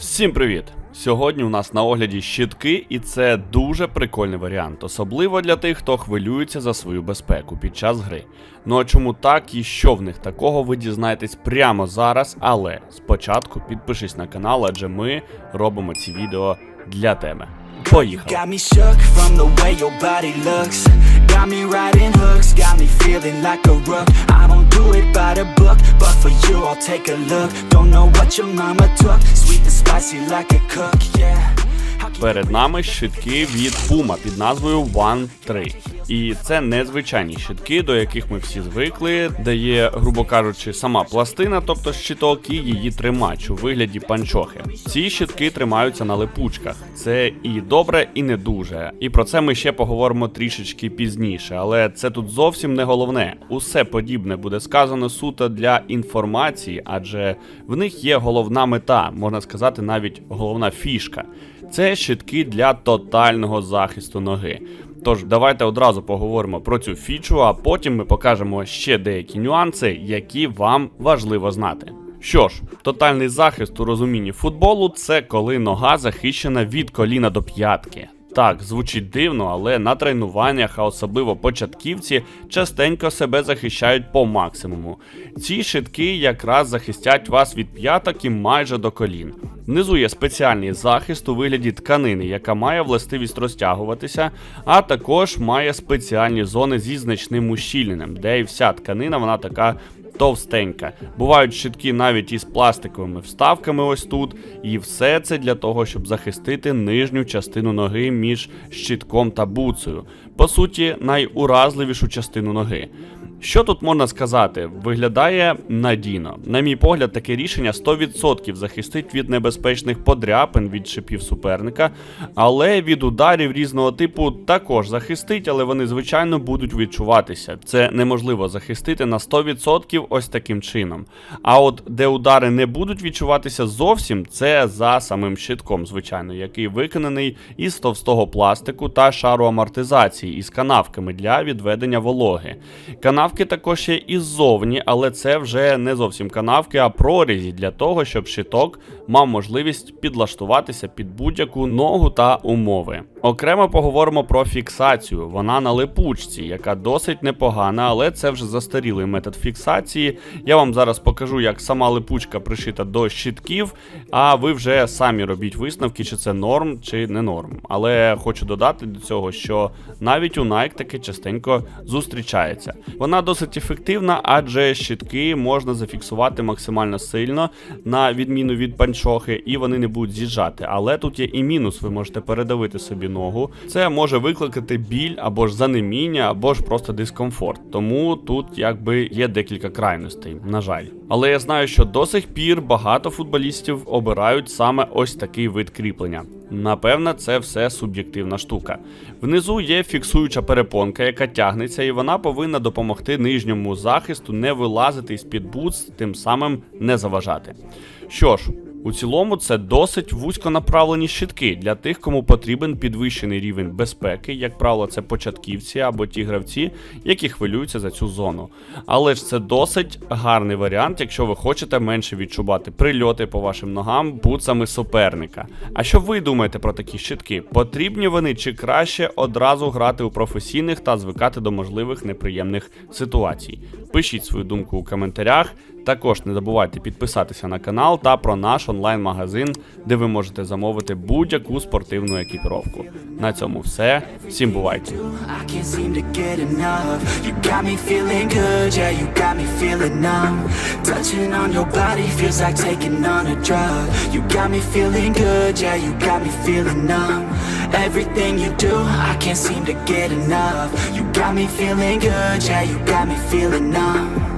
Всім привіт! Сьогодні у нас на огляді щитки, і це дуже прикольний варіант, особливо для тих, хто хвилюється за свою безпеку під час гри. Ну а чому так і що в них такого, ви дізнаєтесь прямо зараз, але спочатку підпишись на канал, адже ми робимо ці відео для тебе. Поїхали! it by the book But for you I'll take a look. Don't know what your mama took. Sweet and spicy like a cook, yeah. Перед нами щитки від Puma під назвою One 3. І це незвичайні щитки, до яких ми всі звикли, де є, грубо кажучи, сама пластина, тобто щиток, і її тримач у вигляді панчохи. Ці щитки тримаються на липучках. Це і добре, і не дуже. І про це ми ще поговоримо трішечки пізніше, але це тут зовсім не головне. Усе подібне буде сказано суто для інформації, адже в них є головна мета, можна сказати, навіть головна фішка. Це щитки для тотального захисту ноги. Тож давайте одразу поговоримо про цю фічу, а потім ми покажемо ще деякі нюанси, які вам важливо знати. Що ж, тотальний захист у розумінні футболу це коли нога захищена від коліна до п'ятки. Так, звучить дивно, але на тренуваннях, а особливо початківці, частенько себе захищають по максимуму. Ці щитки якраз захистять вас від п'яток і майже до колін. Внизу є спеціальний захист у вигляді тканини, яка має властивість розтягуватися, а також має спеціальні зони зі значним ущільненням, де і вся тканина вона така товстенька. Бувають щитки навіть із пластиковими вставками ось тут, і все це для того, щоб захистити нижню частину ноги між щитком та буцею. По суті, найуразливішу частину ноги. Що тут можна сказати? Виглядає надійно. На мій погляд, таке рішення 100% захистить від небезпечних подряпин від шипів суперника, але від ударів різного типу також захистить, але вони звичайно будуть відчуватися. Це неможливо захистити на 100% ось таким чином. А от де удари не будуть відчуватися зовсім, це за самим щитком, звичайно, який виконаний із товстого пластику та шару амортизації із канавками для відведення вологи. Канавки також є і ззовні, але це вже не зовсім канавки, а прорізі для того, щоб щиток мав можливість підлаштуватися під будь-яку ногу та умови. Окремо поговоримо про фіксацію. Вона на липучці, яка досить непогана, але це вже застарілий метод фіксації. Я вам зараз покажу, як сама липучка пришита до щитків, а ви вже самі робіть висновки, чи це норм, чи не норм. Але хочу додати до цього, що навіть у Nike таке частенько зустрічається. Вона досить ефективна, адже щитки можна зафіксувати максимально сильно, на відміну від панчохи, і вони не будуть з'їжджати. Але тут є і мінус, ви можете передавити собі ногу. Це може викликати біль або ж занеміння, або ж просто дискомфорт. Тому тут якби є декілька крайностей, на жаль. Але я знаю, що до сих пір багато футболістів обирають саме ось такий вид кріплення. Напевно, це все суб'єктивна штука. Внизу є фіксуюча перепонка, яка тягнеться, і вона повинна допомогти нижньому захисту не вилазити з-під бутс, тим самим не заважати. Що ж, у цілому це досить вузьконаправлені щитки для тих, кому потрібен підвищений рівень безпеки, як правило, це початківці або ті гравці, які хвилюються за цю зону. Але ж це досить гарний варіант, якщо ви хочете менше відчувати прильоти по вашим ногам буцами суперника. А що ви думаєте про такі щитки? Потрібні вони чи краще одразу грати у професійних та звикати до можливих неприємних ситуацій? Пишіть свою думку у коментарях. Також не забувайте підписатися на канал та про наш онлайн-магазин, де ви можете замовити будь-яку спортивну екіпіровку. На цьому все. Всім бувайте! Everything you do, I can't seem to get enough. You got me feeling good, yeah, you got me feeling numb.